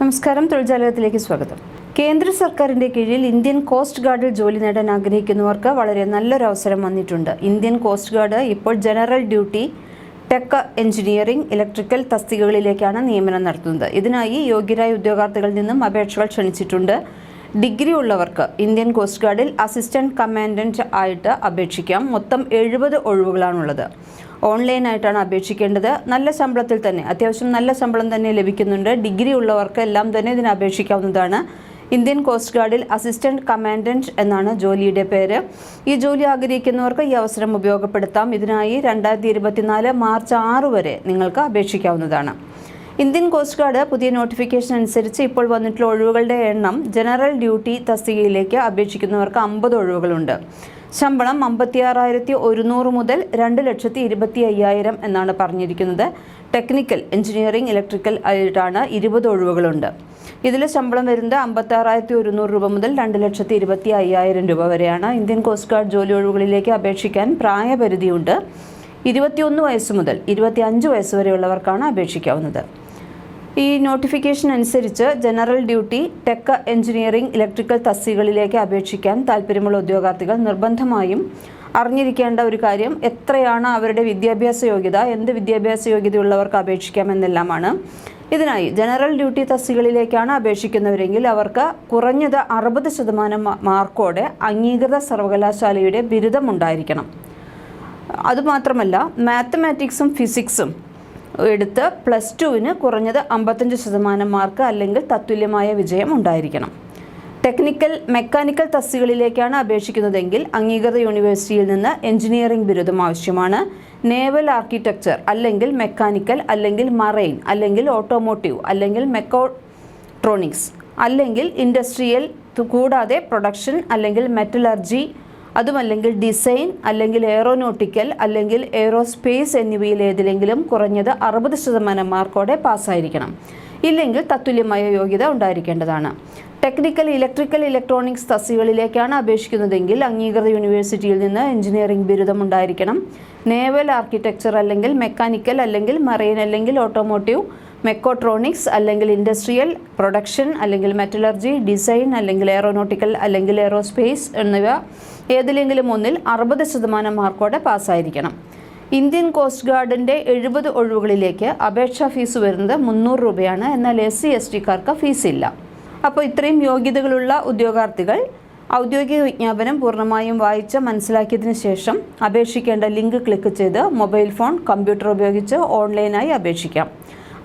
നമസ്കാരം തൊഴിൽജാലകത്തിലേക്ക് സ്വാഗതം. കേന്ദ്ര സർക്കാരിന്റെ കീഴിൽ ഇന്ത്യൻ കോസ്റ്റ് ഗാർഡിൽ ജോലി നേടാൻ ആഗ്രഹിക്കുന്നവർക്ക് വളരെ നല്ലൊരു അവസരം വന്നിട്ടുണ്ട്. ഇന്ത്യൻ കോസ്റ്റ് ഗാർഡ് ഇപ്പോൾ general duty tech engineering electrical തസ്തികകളിലേക്കാണ് നിയമനം നടത്തുന്നത്. ഇതിനായി യോഗ്യരായ ഉദ്യോഗാർത്ഥികളിൽ നിന്നും അപേക്ഷകൾ ക്ഷണിച്ചിട്ടുണ്ട്. ഡിഗ്രി ഉള്ളവർക്ക് ഇന്ത്യൻ കോസ്റ്റ് ഗാർഡിൽ അസിസ്റ്റന്റ് കമാൻഡന്റ് ആയിട്ട് അപേക്ഷിക്കാം. മൊത്തം എഴുപത് ഒഴിവുകളാണുള്ളത്. ഓൺലൈനായിട്ടാണ് അപേക്ഷിക്കേണ്ടത്. നല്ല ശമ്പളത്തിൽ തന്നെ അത്യാവശ്യം നല്ല ശമ്പളം തന്നെ ലഭിക്കുന്നുണ്ട്. ഡിഗ്രി ഉള്ളവർക്ക് എല്ലാം തന്നെ ഇതിന് അപേക്ഷിക്കാവുന്നതാണ്. ഇന്ത്യൻ കോസ്റ്റ് ഗാർഡിൽ അസിസ്റ്റന്റ് കമാൻഡന്റ് എന്നാണ് ജോലിയുടെ പേര്. ഈ ജോലി ആഗ്രഹിക്കുന്നവർക്ക് ഈ അവസരം ഉപയോഗപ്പെടുത്താം. ഇതിനായി രണ്ടായിരത്തി മാർച്ച് ആറ് വരെ നിങ്ങൾക്ക് അപേക്ഷിക്കാവുന്നതാണ്. ഇന്ത്യൻ കോസ്റ്റ് ഗാർഡ് പുതിയ നോട്ടിഫിക്കേഷൻ അനുസരിച്ച് ഇപ്പോൾ വന്നിട്ടുള്ള ഒഴിവുകളുടെ എണ്ണം ജനറൽ ഡ്യൂട്ടി തസ്തികയിലേക്ക് അപേക്ഷിക്കുന്നവർക്ക് അമ്പത് ഒഴിവുകളുണ്ട്. ശമ്പളം അമ്പത്തിയാറായിരത്തി ഒരുന്നൂറ് മുതൽ രണ്ട് ലക്ഷത്തി ഇരുപത്തി അയ്യായിരം എന്നാണ് പറഞ്ഞിരിക്കുന്നത്. ടെക്നിക്കൽ എഞ്ചിനീയറിംഗ് ഇലക്ട്രിക്കൽ ആയിട്ടാണ് ഇരുപത് ഒഴിവുകളുണ്ട്. ഇതിൽ ശമ്പളം വരുന്നത് അമ്പത്താറായിരത്തി ഒരുന്നൂറ് രൂപ മുതൽ രണ്ട് ലക്ഷത്തി ഇരുപത്തി അയ്യായിരം രൂപ വരെയാണ്. ഇന്ത്യൻ കോസ്റ്റ് ഗാർഡ് ജോലി ഒഴിവുകളിലേക്ക് അപേക്ഷിക്കാൻ പ്രായപരിധിയുണ്ട്. ഇരുപത്തിയൊന്ന് വയസ്സ് മുതൽ ഇരുപത്തി അഞ്ച് വയസ്സ് വരെയുള്ളവർക്കാണ് അപേക്ഷിക്കാവുന്നത്. ഈ നോട്ടിഫിക്കേഷൻ അനുസരിച്ച് general duty tech engineering electrical തസ്തികളിലേക്ക് അപേക്ഷിക്കാൻ താല്പര്യമുള്ള ഉദ്യോഗാർത്ഥികൾ നിർബന്ധമായും അറിഞ്ഞിരിക്കേണ്ട ഒരു കാര്യം എത്രയാണ് അവരുടെ വിദ്യാഭ്യാസ യോഗ്യത എന്ത് വിദ്യാഭ്യാസ യോഗ്യതയുള്ളവർക്ക് അപേക്ഷിക്കാമെന്നെല്ലാമാണ്. ഇതിനായി ജനറൽ ഡ്യൂട്ടി തസ്തികളിലേക്കാണ് അപേക്ഷിക്കുന്നവരെങ്കിൽ അവർക്ക് കുറഞ്ഞത് അറുപത് ശതമാനം മാർക്കോടെ അംഗീകൃത സർവകലാശാലയുടെ ബിരുദം ഉണ്ടായിരിക്കണം. അതുമാത്രമല്ല മാത്തമാറ്റിക്സും ഫിസിക്സും എടുത്ത് പ്ലസ് ടുവിന് കുറഞ്ഞത് അമ്പത്തഞ്ച് ശതമാനം മാർക്ക് അല്ലെങ്കിൽ തത്തുല്യമായ വിജയം ഉണ്ടായിരിക്കണം. ടെക്നിക്കൽ മെക്കാനിക്കൽ തസ്തികളിലേക്കാണ് അപേക്ഷിക്കുന്നതെങ്കിൽ അംഗീകൃത യൂണിവേഴ്സിറ്റിയിൽ നിന്ന് എഞ്ചിനീയറിംഗ് ബിരുദം ആവശ്യമാണ്. നേവൽ ആർക്കിടെക്ചർ അല്ലെങ്കിൽ മെക്കാനിക്കൽ അല്ലെങ്കിൽ മറൈൻ അല്ലെങ്കിൽ ഓട്ടോമോട്ടീവ് അല്ലെങ്കിൽ മെക്കോട്രോണിക്സ് അല്ലെങ്കിൽ ഇൻഡസ്ട്രിയൽ കൂടാതെ പ്രൊഡക്ഷൻ അല്ലെങ്കിൽ മെറ്റലർജി അതുമല്ലെങ്കിൽ ഡിസൈൻ അല്ലെങ്കിൽ എയറോനോട്ടിക്കൽ അല്ലെങ്കിൽ എയറോസ്പേസ് എന്നിവയിൽ ഏതിലെങ്കിലും കുറഞ്ഞത് അറുപത് ശതമാനം മാർക്കോടെ പാസ്സായിരിക്കണം. ഇല്ലെങ്കിൽ തത്തുല്യമായ യോഗ്യത ഉണ്ടായിരിക്കേണ്ടതാണ്. ടെക്നിക്കൽ ഇലക്ട്രിക്കൽ ഇലക്ട്രോണിക്സ് തസ്തികളിലേക്കാണ് അപേക്ഷിക്കുന്നതെങ്കിൽ അംഗീകൃത യൂണിവേഴ്സിറ്റിയിൽ നിന്ന് എഞ്ചിനീയറിംഗ് ബിരുദം ഉണ്ടായിരിക്കണം. നേവൽ ആർക്കിടെക്ചർ അല്ലെങ്കിൽ മെക്കാനിക്കൽ അല്ലെങ്കിൽ മറൈൻ അല്ലെങ്കിൽ ഓട്ടോമോട്ടീവ് മെക്കോട്രോണിക്സ് അല്ലെങ്കിൽ ഇൻഡസ്ട്രിയൽ പ്രൊഡക്ഷൻ അല്ലെങ്കിൽ മെറ്റലർജി ഡിസൈൻ അല്ലെങ്കിൽ എയറോനോട്ടിക്കൽ അല്ലെങ്കിൽ എയറോസ്പേസ് എന്നിവ ഏതിലെങ്കിലും ഒന്നിൽ അറുപത് ശതമാനം മാർക്കോടെ പാസ്സായിരിക്കണം. ഇന്ത്യൻ കോസ്റ്റ് ഗാർഡിന്റെ എഴുപത് ഒഴിവുകളിലേക്ക് അപേക്ഷാ ഫീസ് വരുന്നത് മുന്നൂറ് രൂപയാണ്. എന്നാൽ എസ് സി എസ് ടിക്കാർക്ക് ഫീസില്ല. അപ്പോൾ ഇത്രയും യോഗ്യതകളുള്ള ഉദ്യോഗാർത്ഥികൾ ഔദ്യോഗിക വിജ്ഞാപനം പൂർണമായും വായിച്ച് മനസ്സിലാക്കിയതിന് ശേഷം അപേക്ഷിക്കേണ്ട ലിങ്ക് ക്ലിക്ക് ചെയ്ത് മൊബൈൽ ഫോൺ കമ്പ്യൂട്ടർ ഉപയോഗിച്ച് ഓൺലൈനായി അപേക്ഷിക്കാം.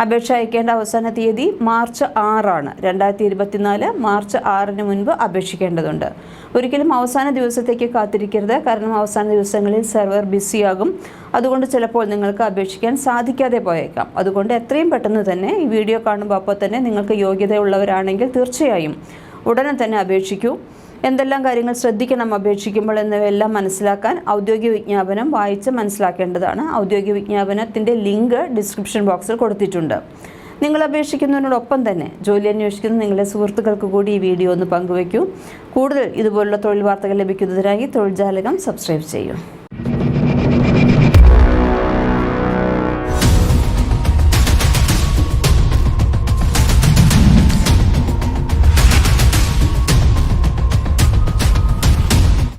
അപേക്ഷ അയക്കേണ്ട അവസാന തീയതി മാർച്ച് ആറാണ്. രണ്ടായിരത്തി ഇരുപത്തിനാല് മാർച്ച് ആറിന് മുൻപ് അപേക്ഷിക്കേണ്ടതുണ്ട്. ഒരിക്കലും അവസാന ദിവസത്തേക്ക് കാത്തിരിക്കരുത്. കാരണം അവസാന ദിവസങ്ങളിൽ സെർവർ ബിസിയാകും. അതുകൊണ്ട് ചിലപ്പോൾ നിങ്ങൾക്ക് അപേക്ഷിക്കാൻ സാധിക്കാതെ പോയേക്കാം. അതുകൊണ്ട് എത്രയും പെട്ടെന്ന് തന്നെ ഈ വീഡിയോ കാണുമ്പോൾ അപ്പോൾ തന്നെ നിങ്ങൾക്ക് യോഗ്യതയുള്ളവരാണെങ്കിൽ തീർച്ചയായും ഉടനെ തന്നെ അപേക്ഷിക്കൂ. എന്തെല്ലാം കാര്യങ്ങൾ ശ്രദ്ധിക്കണം അപേക്ഷിക്കുമ്പോൾ എന്നിവയെല്ലാം മനസ്സിലാക്കാൻ ഔദ്യോഗിക വിജ്ഞാപനം വായിച്ച് മനസ്സിലാക്കേണ്ടതാണ്. ഔദ്യോഗിക വിജ്ഞാപനത്തിന്റെ ലിങ്ക് ഡിസ്ക്രിപ്ഷൻ ബോക്സിൽ കൊടുത്തിട്ടുണ്ട്. നിങ്ങൾ അപേക്ഷിക്കുന്നതിനോടൊപ്പം തന്നെ ജോലി അന്വേഷിക്കുന്ന നിങ്ങളുടെ സുഹൃത്തുക്കൾക്ക് കൂടി ഈ വീഡിയോ ഒന്ന് പങ്കുവയ്ക്കൂ. കൂടുതൽ ഇതുപോലുള്ള തൊഴിൽ വാർത്തകൾ ലഭിക്കുന്നതിനായി തൊഴിൽ ജാലകം സബ്സ്ക്രൈബ് ചെയ്യൂ.